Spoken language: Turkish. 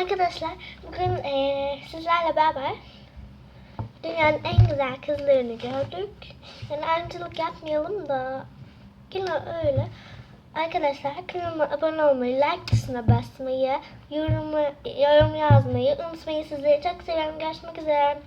Arkadaşlar bugün eee, sizlerle beraber dünyanın en güzel kızlarını gördük. Yani ayrımcılık yapmayalım da yine öyle. Arkadaşlar kanalıma abone olmayı, like tuşuna basmayı, yorum, yorum yazmayı unutmayın. Sizleri çok seviyorum. Görüşmek üzere.